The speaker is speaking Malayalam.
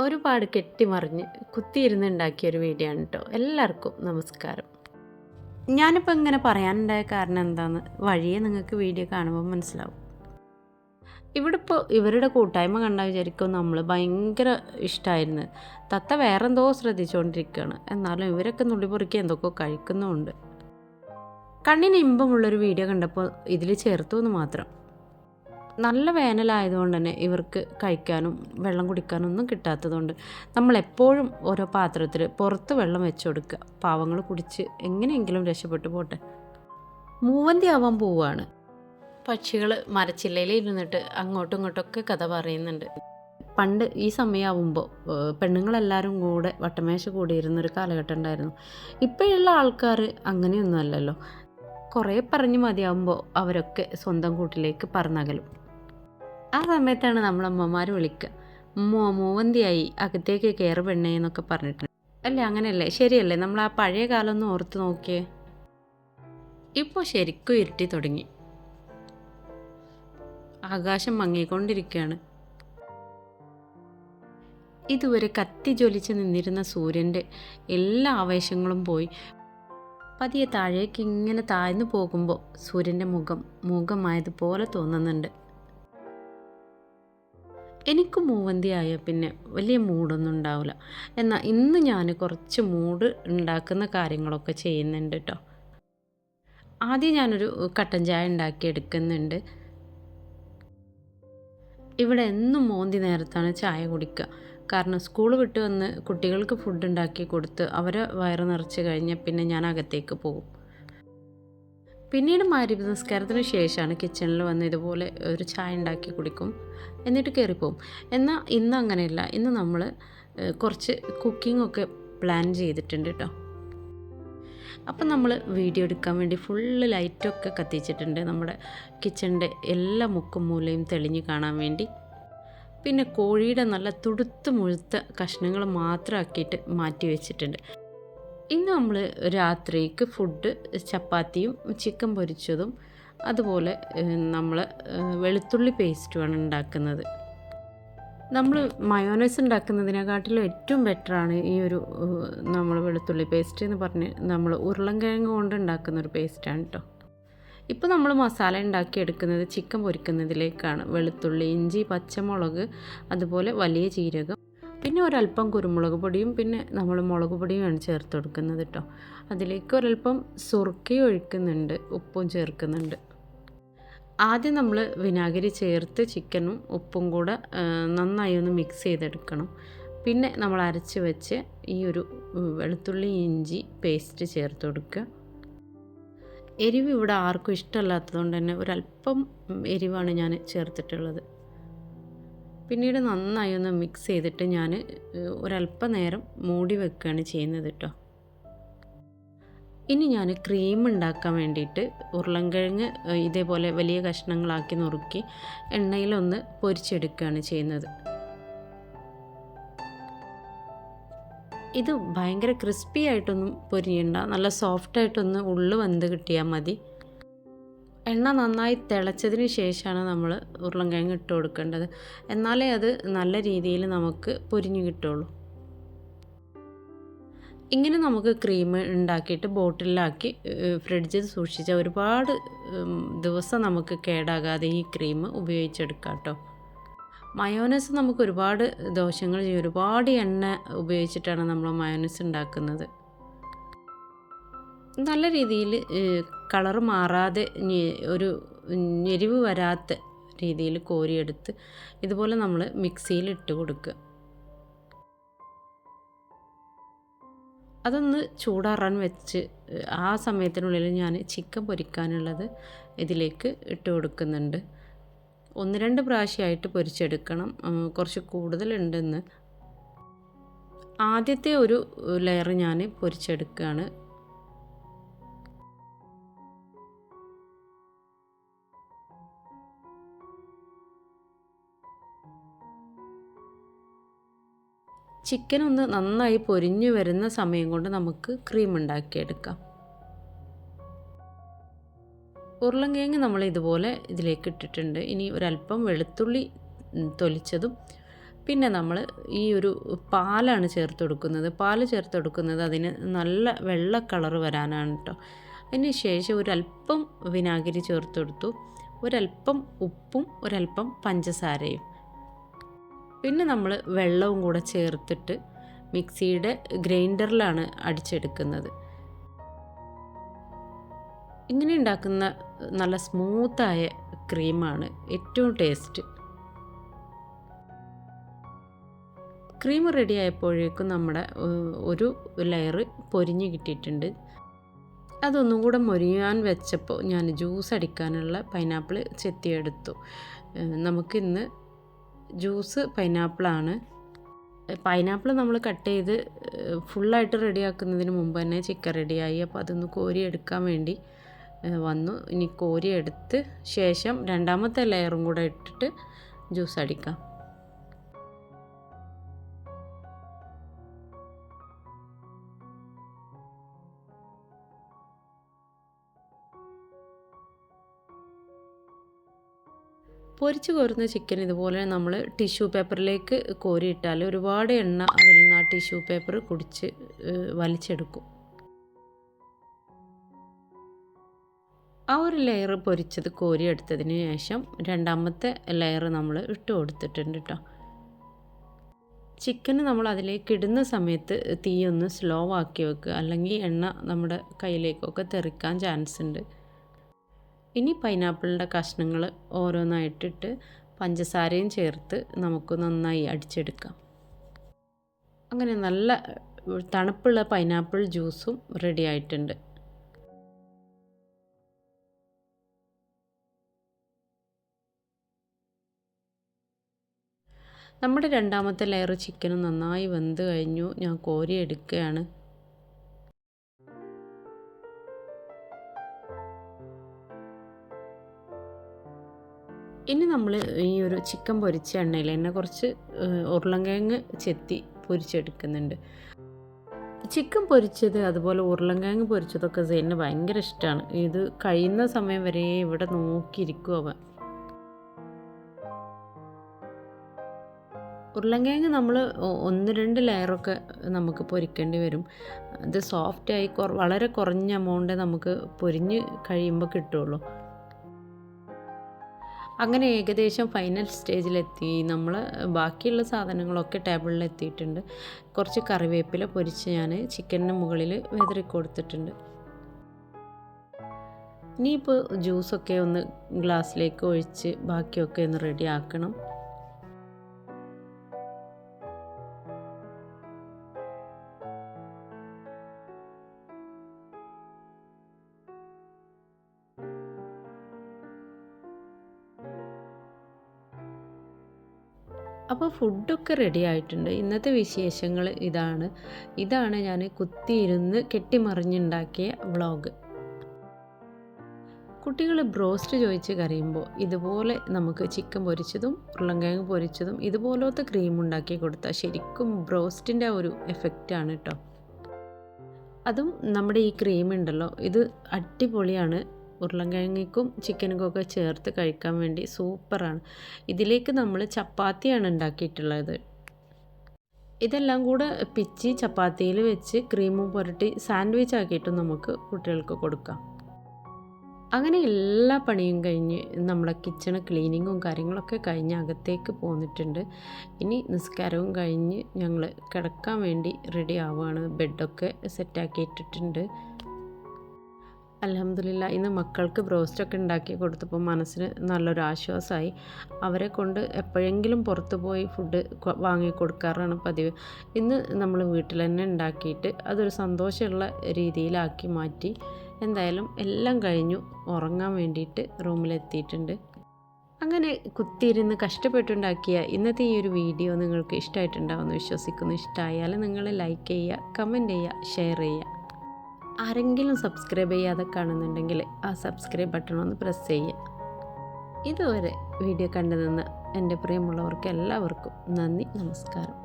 ഒരുപാട് കെട്ടിമറിഞ്ഞ് കുത്തിയിരുന്ന് ഉണ്ടാക്കിയ ഒരു വീഡിയോ ആണ് കേട്ടോ എല്ലാവർക്കും നമസ്കാരം. ഞാനിപ്പോൾ ഇങ്ങനെ പറയാനുണ്ടായ കാരണം എന്താണെന്ന് വഴിയെ നിങ്ങൾക്ക് വീഡിയോ കാണുമ്പോൾ മനസ്സിലാവും. ഇവിടെ ഇപ്പോൾ ഇവരുടെ കൂട്ടായ്മ കണ്ടാൽ വിചാരിക്കും നമ്മൾ ഭയങ്കര ഇഷ്ടമായിരുന്നു തത്ത വേറെ എന്തോ ശ്രദ്ധിച്ചുകൊണ്ടിരിക്കുകയാണ് എന്നാലും ഇവരൊക്കെ നുള്ളി പൊറുക്കി എന്തൊക്കെ കഴിക്കുന്നുമുണ്ട്. കണ്ണിന് ഇമ്പമുള്ളൊരു വീഡിയോ കണ്ടപ്പോൾ ഇതിൽ ചേർത്തു എന്ന് മാത്രം. നല്ല വേനലായതുകൊണ്ട് തന്നെ ഇവർക്ക് കഴിക്കാനും വെള്ളം കുടിക്കാനും ഒന്നും കിട്ടാത്തതുകൊണ്ട് നമ്മൾ എപ്പോഴും ഓരോ പാത്രത്തിൽ പുറത്ത് വെള്ളം വെച്ച് കൊടുക്കുക. പാവങ്ങൾ കുടിച്ച് എങ്ങനെയെങ്കിലും രക്ഷപ്പെട്ടു പോട്ടെ. മൂവന്തി ആവാൻ പോവുകയാണ്. പക്ഷികൾ മരച്ചില്ലയിൽ ഇരുന്നിട്ട് അങ്ങോട്ടും ഇങ്ങോട്ടൊക്കെ കഥ പറയുന്നുണ്ട്. പണ്ട് ഈ സമയമാവുമ്പോൾ പെണ്ണുങ്ങളെല്ലാവരും കൂടെ വട്ടമേശ കൂടിയിരുന്നൊരു കാലഘട്ടം ഉണ്ടായിരുന്നു. ഇപ്പോഴുള്ള ആൾക്കാർ അങ്ങനെയൊന്നുമല്ലല്ലോ. കുറേ പറഞ്ഞ് മതിയാവുമ്പോൾ അവരൊക്കെ സ്വന്തം കൂട്ടിലേക്ക് പറന്നകലും. ആ സമയത്താണ് നമ്മളമ്മമാർ വിളിക്കുക മോ മൂവന്തിയായി? അകത്തേക്ക് കയറി പെണ്ണേ എന്നൊക്കെ പറഞ്ഞിട്ടുണ്ട് അല്ല അങ്ങനെയല്ലേ? ശരിയല്ലേ? നമ്മൾ ആ പഴയ കാലം ഒന്ന് ഓർത്ത് നോക്കിയേ. ഇപ്പോൾ ശരിക്കും ഇരുട്ടി തുടങ്ങി. ആകാശം മങ്ങിക്കൊണ്ടിരിക്കുകയാണ് ഇതുവരെ കത്തി ജ്വലിച്ച് നിന്നിരുന്ന സൂര്യന്റെ എല്ലാ ആവേശങ്ങളും പോയി. പതിയെ താഴേക്ക് ഇങ്ങനെ താഴ്ന്നു പോകുമ്പോൾ സൂര്യന്റെ മുഖം മൂകമായതുപോലെ തോന്നുന്നുണ്ട്. എനിക്ക് മൂവന്തിയായ പിന്നെ വലിയ മൂഡൊന്നും ഉണ്ടാവില്ല എന്നാൽ ഇന്ന് ഞാൻ കുറച്ച് മൂഡ് ഉണ്ടാക്കുന്ന കാര്യങ്ങളൊക്കെ ചെയ്യുന്നുണ്ട് കേട്ടോ ആദ്യം ഞാനൊരു കട്ടൻ ചായ ഉണ്ടാക്കി എടുക്കുന്നുണ്ട്. ഇവിടെ എന്നും മോന്തി നേരത്താണ് ചായ കുടിക്കുക. കാരണം സ്കൂൾ വിട്ട് വന്ന് കുട്ടികൾക്ക് ഫുഡ് ഉണ്ടാക്കി കൊടുത്ത് അവരെ വയറ് നിറച്ച് കഴിഞ്ഞാൽ പിന്നെ ഞാൻ അകത്തേക്ക് പോകും. പിന്നീട് മാരി നിസ്കാരത്തിന് ശേഷമാണ് കിച്ചണിൽ വന്ന് ഇതുപോലെ ഒരു ചായ ഉണ്ടാക്കി കുടിക്കും. എന്നിട്ട് കയറിപ്പോവും എന്നാൽ ഇന്ന് അങ്ങനെയല്ല. ഇന്ന് നമ്മൾ കുറച്ച് കുക്കിംഗ് ഒക്കെ പ്ലാൻ ചെയ്തിട്ടുണ്ട് കേട്ടോ അപ്പം നമ്മൾ വീഡിയോ എടുക്കാൻ വേണ്ടി ഫുള്ള് ലൈറ്റൊക്കെ കത്തിച്ചിട്ടുണ്ട്. നമ്മുടെ കിച്ചണിന്റെ എല്ലാ മുക്കും മൂലയും തെളിഞ്ഞ് കാണാൻ വേണ്ടി. പിന്നെ കോഴിയുടെ നല്ല തുടുത്ത് മുഴുത്ത കഷ്ണങ്ങൾ മാത്രമാക്കിയിട്ട് മാറ്റി വെച്ചിട്ടുണ്ട്. ഇന്ന് നമ്മൾ രാത്രിക്ക് ഫുഡ് ചപ്പാത്തിയും ചിക്കൻ പൊരിച്ചതും അതുപോലെ നമ്മൾ വെളുത്തുള്ളി പേസ്റ്റുമാണ് ഉണ്ടാക്കുന്നത്. നമ്മൾ മയോനൈസ് ഉണ്ടാക്കുന്നതിനെക്കാട്ടിലും ഏറ്റവും ബെറ്ററാണ് ഈ ഒരു നമ്മൾ വെളുത്തുള്ളി പേസ്റ്റ് എന്ന് പറഞ്ഞ് നമ്മൾ ഉരുളൻകിഴങ്ങ് കൊണ്ട് ഉണ്ടാക്കുന്ന ഒരു പേസ്റ്റാണ് കേട്ടോ ഇപ്പോൾ നമ്മൾ മസാല ഉണ്ടാക്കി എടുക്കുന്നത് ചിക്കൻ പൊരിക്കുന്നതിലേക്കാണ്. വെളുത്തുള്ളി ഇഞ്ചി പച്ചമുളക് അതുപോലെ വലിയ ജീരകം പിന്നെ ഒരല്പം കുരുമുളക് പൊടിയും പിന്നെ നമ്മൾ മുളക് പൊടിയുമാണ് ചേർത്ത് കൊടുക്കുന്നത് കേട്ടോ. അതിലേക്ക് ഒരല്പം സുറുക്കി ഒഴിക്കുന്നുണ്ട് ഉപ്പും ചേർക്കുന്നുണ്ട്. ആദ്യം നമ്മൾ വിനാഗിരി ചേർത്ത് ചിക്കനും ഉപ്പും കൂടെ നന്നായി ഒന്ന് മിക്സ് ചെയ്തെടുക്കണം. പിന്നെ നമ്മൾ അരച്ച് വെച്ച് ഈ ഒരു വെളുത്തുള്ളി ഇഞ്ചി പേസ്റ്റ് ചേർത്ത് കൊടുക്കുക. എരിവ് ഇവിടെ ആർക്കും ഇഷ്ടമല്ലാത്തതുകൊണ്ട് തന്നെ ഒരല്പം എരിവാണ് ഞാൻ ചേർത്തിട്ടുള്ളത്. പിന്നീട് നന്നായി ഒന്ന് മിക്സ് ചെയ്തിട്ട് ഞാൻ ഒരല്പനേരം മൂടി വെക്കുകയാണ് ചെയ്യുന്നത് കേട്ടോ ഇനി ഞാൻ ക്രീം ഉണ്ടാക്കാൻ വേണ്ടിയിട്ട് ഉരുളൻകിഴങ്ങ് ഇതേപോലെ വലിയ കഷ്ണങ്ങളാക്കി നുറുക്കി എണ്ണയിലൊന്ന് പൊരിച്ചെടുക്കുകയാണ് ചെയ്യുന്നത്. ഇത് ഭയങ്കര ക്രിസ്പി ആയിട്ടൊന്നും പൊരിയണ്ട നല്ല സോഫ്റ്റായിട്ടൊന്ന് ഉള്ളു വന്ന് കിട്ടിയാൽ മതി. എണ്ണ നന്നായി തിളച്ചതിന് ശേഷമാണ് നമ്മൾ ഉരുളൻകിഴങ്ങ് ഇട്ട് കൊടുക്കേണ്ടത്. എന്നാലേ അത് നല്ല രീതിയിൽ നമുക്ക് പൊരിഞ്ഞു കിട്ടുള്ളൂ. ഇങ്ങനെ നമുക്ക് ക്രീം ഉണ്ടാക്കിയിട്ട് ബോട്ടിലാക്കി ഫ്രിഡ്ജിൽ സൂക്ഷിച്ച ഒരുപാട് ദിവസം നമുക്ക് കേടാകാതെ ഈ ക്രീം ഉപയോഗിച്ചെടുക്കാം കേട്ടോ മയോനസ് നമുക്ക് ഒരുപാട് ദോഷങ്ങൾ ചെയ്യും. ഒരുപാട് എണ്ണ ഉപയോഗിച്ചിട്ടാണ് നമ്മൾ മയോനസ് ഉണ്ടാക്കുന്നത്. നല്ല രീതിയിൽ കളർ മാറാതെ ഒരു ഞെരിവ് വരാത്ത രീതിയിൽ കോരിയെടുത്ത് ഇതുപോലെ നമ്മൾ മിക്സിയിൽ ഇട്ട് കൊടുക്കുക. അതൊന്ന് ചൂടാറാൻ വെച്ച് ആ സമയത്തിനുള്ളിൽ ഞാൻ ചിക്കൻ പൊരിക്കാനുള്ളത് ഇതിലേക്ക് ഇട്ട് കൊടുക്കുന്നുണ്ട്. ഒന്ന് രണ്ട് പ്രാവശ്യമായിട്ട് പൊരിച്ചെടുക്കണം. കുറച്ച് കൂടുതലുണ്ടെന്ന്. ആദ്യത്തെ ഒരു ലെയർ ഞാൻ പൊരിച്ചെടുക്കുകയാണ്. ചിക്കൻ ഒന്ന് നന്നായി പൊരിഞ്ഞു വരുന്ന സമയം കൊണ്ട് നമുക്ക് ക്രീം ഉണ്ടാക്കിയെടുക്കാം. ഉരുളങ്കിഴങ്ങ് നമ്മൾ ഇതുപോലെ ഇതിലേക്ക് ഇട്ടിട്ടുണ്ട്. ഇനി ഒരല്പം വെളുത്തുള്ളി തൊലിച്ചതും പിന്നെ നമ്മൾ ഈ ഒരു പാലാണ് ചേർത്ത് കൊടുക്കുന്നത്. പാൽ ചേർത്ത് കൊടുക്കുന്നത് അതിന് നല്ല വെള്ള കളർ വരാനാണ് കേട്ടോ അതിന് ശേഷം ഒരല്പം വിനാഗിരി ചേർത്ത് കൊടുത്തു. ഒരല്പം ഉപ്പും ഒരല്പം പഞ്ചസാരയും. പിന്നെ നമ്മൾ വെള്ളവും കൂടെ ചേർത്തിട്ട് മിക്സിയുടെ ഗ്രൈൻഡറിലാണ് അടിച്ചെടുക്കുന്നത്. ഇങ്ങനെ ഉണ്ടാക്കുന്ന നല്ല സ്മൂത്തായ ക്രീമാണ് ഏറ്റവും ടേസ്റ്റ്. ക്രീം റെഡി ആയപ്പോഴേക്കും നമ്മുടെ ഒരു ലെയർ പൊരിഞ്ഞ് കിട്ടിയിട്ടുണ്ട്. അതൊന്നും കൂടെ മൊരിയാൻ വെച്ചപ്പോൾ ഞാൻ ജ്യൂസ് അടിക്കാനുള്ള പൈനാപ്പിൾ ചെത്തിയെടുത്തു. നമുക്കിന്ന് ജ്യൂസ് പൈനാപ്പിളാണ്. പൈനാപ്പിൾ നമ്മൾ കട്ട് ചെയ്ത് ഫുള്ളായിട്ട് റെഡിയാക്കുന്നതിന് മുമ്പ് തന്നെ ചിക്കൻ റെഡിയായി. അപ്പോൾ അതൊന്ന് കോരി എടുക്കാൻ വേണ്ടി വന്നു. ഇനി കോരി എടുത്ത് ശേഷം രണ്ടാമത്തെ ലെയറും കൂടെ ഇട്ടിട്ട് ജ്യൂസ് അടിക്കാം. പൊരിച്ച് കോരുന്ന ചിക്കൻ ഇതുപോലെ നമ്മൾ ടിഷ്യൂ പേപ്പറിലേക്ക് കോരിയിട്ടാൽ ഒരുപാട് എണ്ണ അതിൽ നിന്ന് ആ ടിഷ്യൂ പേപ്പർ കുടിച്ച് വലിച്ചെടുക്കും. ആ ഒരു ലെയർ പൊരിച്ചത് കോരിയെടുത്തതിന് ശേഷം രണ്ടാമത്തെ ലെയർ നമ്മൾ ഇട്ട് കൊടുത്തിട്ടുണ്ട് കേട്ടോ ചിക്കന് നമ്മൾ അതിലേക്ക് ഇടുന്ന സമയത്ത് തീ ഒന്ന് സ്ലോ ആക്കി വെക്കുക. അല്ലെങ്കിൽ എണ്ണ നമ്മുടെ കയ്യിലേക്കൊക്കെ തെറിക്കാൻ ചാൻസ് ഉണ്ട്. ഇനി പൈനാപ്പിളിന്റെ കഷ്ണങ്ങൾ ഓരോന്നായിട്ടിട്ട് പഞ്ചസാരയും ചേർത്ത് നമുക്ക് നന്നായി അടിച്ചെടുക്കാം. അങ്ങനെ നല്ല തണുപ്പുള്ള പൈനാപ്പിൾ ജ്യൂസും റെഡി ആയിട്ടുണ്ട്. നമ്മുടെ രണ്ടാമത്തെ ലെയർ ചിക്കനും നന്നായി വെന്ത് കഴിഞ്ഞു. ഞാൻ കോരി എടുക്കുകയാണ് ഇനി നമ്മൾ ഈ ഒരു ചിക്കൻ പൊരിച്ച എണ്ണയിൽ തന്നെ കുറച്ച് ഉരുളങ്കിഴങ്ങ് ചെത്തി പൊരിച്ചെടുക്കുന്നുണ്ട്. ചിക്കൻ പൊരിച്ചത് അതുപോലെ ഉരുളങ്കിഴങ്ങ് പൊരിച്ചതൊക്കെ സെയിന് ഭയങ്കര ഇഷ്ടമാണ് ഇത് കഴിയുന്ന സമയം വരെ ഇവിടെ നോക്കിയിരിക്കും അവൻ. ഉരുളങ്കിഴങ്ങ് നമ്മൾ ഒന്ന് രണ്ട് ലെയറൊക്കെ നമുക്ക് പൊരിക്കേണ്ടി വരും. അത് സോഫ്റ്റായി വളരെ കുറഞ്ഞ എമൗണ്ട് നമുക്ക് പൊരിഞ്ഞ് കഴിയുമ്പോൾ കിട്ടുള്ളൂ. അങ്ങനെ ഏകദേശം ഫൈനൽ സ്റ്റേജിലെത്തി നമ്മൾ ബാക്കിയുള്ള സാധനങ്ങളൊക്കെ ടേബിളിൽ എത്തിയിട്ടുണ്ട്. കുറച്ച് കറിവേപ്പില പൊരിച്ച് ഞാൻ ചിക്കനിന് മുകളിൽ വെതറി കൊടുത്തിട്ടുണ്ട്. ഇനിയിപ്പോൾ ജ്യൂസൊക്കെ ഒന്ന് ഗ്ലാസ്സിലേക്ക് ഒഴിച്ച് ബാക്കിയൊക്കെ ഒന്ന് റെഡി ആക്കണം. അപ്പോൾ ഫുഡൊക്കെ റെഡി ആയിട്ടുണ്ട്. ഇന്നത്തെ വിശേഷങ്ങൾ ഇതാണ്. ഇതാണ് ഞാൻ കുത്തിയിരുന്ന് കെട്ടിമറിഞ്ഞുണ്ടാക്കിയ വ്ളോഗ് കുട്ടികൾ ബ്രോസ്റ്റ് ചോദിച്ച് കറിയുമ്പോൾ ഇതുപോലെ നമുക്ക് ചിക്കൻ പൊരിച്ചതും ഉരുളങ്കിഴങ്ങ് പൊരിച്ചതും ഇതുപോലത്തെ ക്രീം ഉണ്ടാക്കി കൊടുത്താൽ ശരിക്കും ബ്രോസ്റ്റിന്റെ ഒരു എഫക്റ്റാണ് കേട്ടോ അതും നമ്മുടെ ഈ ക്രീം ഉണ്ടല്ലോ ഇത് അടിപൊളിയാണ്. ഉരുളൻകിഴങ്ങിക്കും ചിക്കനും ഒക്കെ ചേർത്ത് കഴിക്കാൻ വേണ്ടി സൂപ്പറാണ്. ഇതിലേക്ക് നമ്മൾ ചപ്പാത്തിയാണ് ഉണ്ടാക്കിയിട്ടുള്ളത്. ഇതെല്ലാം കൂടെ പിച്ചി ചപ്പാത്തിയിൽ വെച്ച് ക്രീമും പുരട്ടി സാൻഡ്വിച്ച് ആക്കിയിട്ടും നമുക്ക് കുട്ടികൾക്ക് കൊടുക്കാം. അങ്ങനെ എല്ലാ പണിയും കഴിഞ്ഞ് നമ്മുടെ കിച്ചൺ ക്ലീനിങ്ങും കാര്യങ്ങളൊക്കെ കഴിഞ്ഞ് അകത്തേക്ക് പോന്നിട്ടുണ്ട്. ഇനി നിസ്കാരവും കഴിഞ്ഞ് ഞങ്ങൾ കിടക്കാൻ വേണ്ടി റെഡി ആവുകയാണ്. ബെഡൊക്കെ സെറ്റാക്കി ഇട്ടിട്ടുണ്ട് അലഹമ്മദില്ല ഇന്ന് മക്കൾക്ക് ബ്രോസ്റ്റൊക്കെ ഉണ്ടാക്കി കൊടുത്തപ്പോൾ മനസ്സിന് നല്ലൊരു ആശ്വാസമായി അവരെ കൊണ്ട് എപ്പോഴെങ്കിലും പുറത്ത് പോയി ഫുഡ് വാങ്ങി കൊടുക്കാറാണ് പതിവ്. ഇന്ന് നമ്മൾ വീട്ടിൽ തന്നെ ഉണ്ടാക്കിയിട്ട് അതൊരു സന്തോഷമുള്ള രീതിയിലാക്കി മാറ്റി. എന്തായാലും എല്ലാം കഴിഞ്ഞു. ഉറങ്ങാൻ വേണ്ടിയിട്ട് റൂമിലെത്തിയിട്ടുണ്ട് അങ്ങനെ കുത്തിയിരുന്ന് കഷ്ടപ്പെട്ടുണ്ടാക്കിയ ഇന്നത്തെ ഈ ഒരു വീഡിയോ നിങ്ങൾക്ക് ഇഷ്ടമായിട്ടുണ്ടാവുമെന്ന് വിശ്വസിക്കുന്നു. ഇഷ്ടമായാൽ നിങ്ങൾ ലൈക്ക് ചെയ്യുക കമന്റ് ചെയ്യുക ഷെയർ ചെയ്യുക. ആരെങ്കിലും സബ്സ്ക്രൈബ് ചെയ്യാതെ കാണുന്നുണ്ടെങ്കിൽ ആ സബ്സ്ക്രൈബ് ബട്ടൺ ഒന്ന് പ്രസ് ചെയ്യുക. ഇതുവരെ വീഡിയോ കണ്ടു എന്റെ പ്രിയമുള്ളവർക്ക് എല്ലാവർക്കും നന്ദി നമസ്കാരം.